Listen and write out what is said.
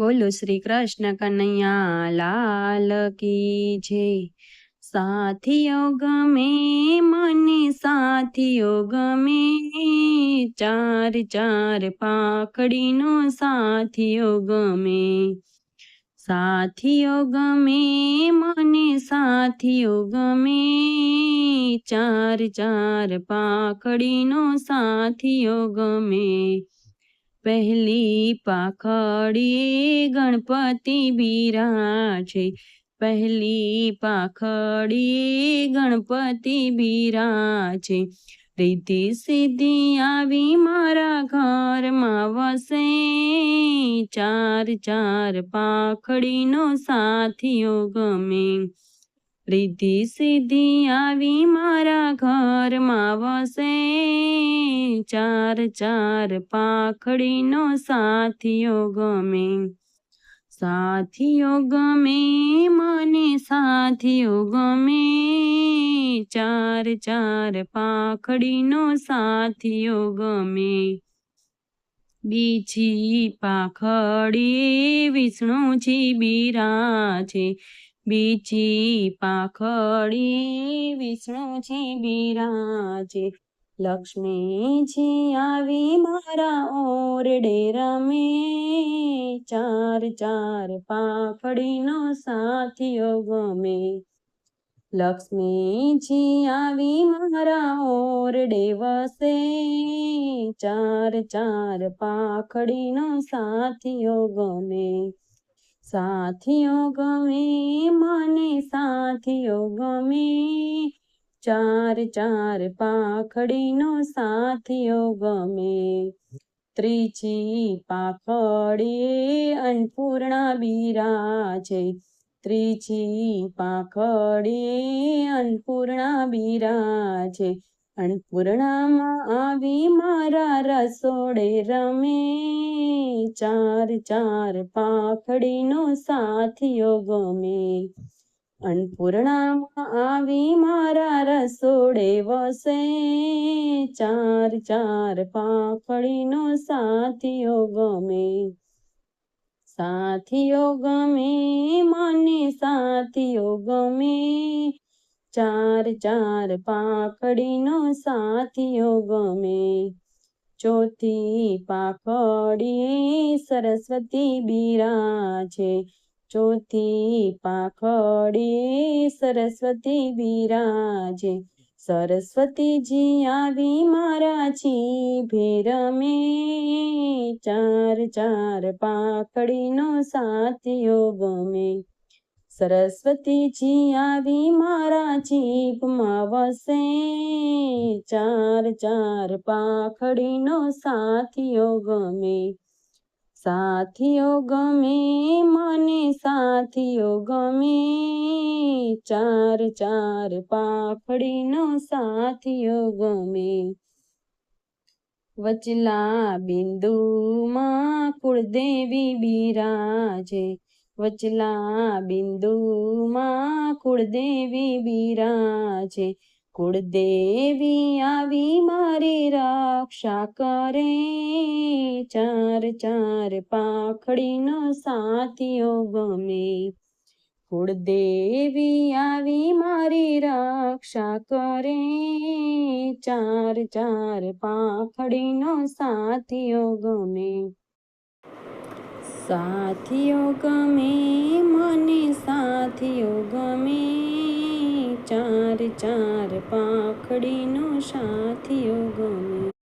બોલો શ્રી કૃષ્ણ કનૈયા, લાલ કી છે સાથીઓ ગમે, મને સાથીઓ ગમે. ચાર ચાર પાખડીનો સાથીઓ ગમે. સાથીઓ ગમે, મને સાથીઓ ગમે. ચાર ચાર પાખડીનો સાથીઓ ગમે. પહેલી પાખડી ગણપતિ બિરાજે. પહેલી પાખડી ગણપતિ બિરાજે. રીતિ સિદ્ધિ આવી મારા ઘરમાં વસે. ચાર ચાર પાખડીનો સાથીઓ ગમે. રીતિ સિદ્ધિ આવી મારા ઘરમાં વસે. ચાર ચાર પાખડીનો સાથીઓ ગમે. સાથીઓ ગમે, મને સાથીઓ ગમે. ચાર ચાર પાખડીનો સાથીઓ ગમે. બીજી પાખડી વિષ્ણુજી બિરાજે. બીજી પાખડી વિષ્ણુજી બિરાજે. લક્ષ્મીજી આવી મારા ઓરડે રમે. ચાર ચાર પાખડીનો સાથીઓ ગમે. લક્ષ્મીજી આવી મારા ઓરડે વસે. ચાર ચાર પાખડીનો સાથીઓ ગમે. સાથીઓ, ગમે મને સાથીઓ, ગમે ચાર ચાર પાખડીનો સાથીઓ, ગમે ત્રીજી પાખડી અન્નપૂર્ણા બિરાજે ત્રીજી પાખડી અન્નપૂર્ણા બિરાજે અન્નપૂર્ણામાં આવી મારા રસોડે રમે. ચાર ચાર પાખડીનો સાથીઓ ગમે. અન્નપૂર્ણામાં આવી મારા રસોડે વસે. ચાર ચાર પાખડીનો સાથીઓ ગમે. સાથીઓ ગમે, મને સાથીઓ ગમે. ચાર ચાર પાખડીનો સાથીઓ ગમે. ચોથી પાખડીએ સરસ્વતી બિરાજે. ચોથી પાખડી સરસ્વતી બિરાજે. સરસ્વતીજી આવી મારા જીભે રમે. ચાર ચાર પાખડીનો સાથીઓ ગમે. સરસ્વતીજી આવી મારા જીભમાં વસે. ચાર ચાર પાખડીનો સાથીઓ ગમે. સાથીઓ ગમે, મને સાથીઓ ગમે. ચાર ચાર પાખડીનો સાથીઓ ગમે. વચલા બિંદુમાં કુળદેવી બિરાજે. વચલા બિંદુમાં કુળદેવી બિરાજે. કુળદેવી આવી મારી રક્ષા કરે. ચાર ચાર પાખડીનો સાથીઓ ગમે. કુળદેવી આવી મારી રક્ષા કરે. ચાર ચાર પાખડીનો સાથીઓ ગમે. સાથીઓ ગમે મને સાથીઓ ગમે. ચાર ચાર પાખડીનો સાથીઓ ગમે.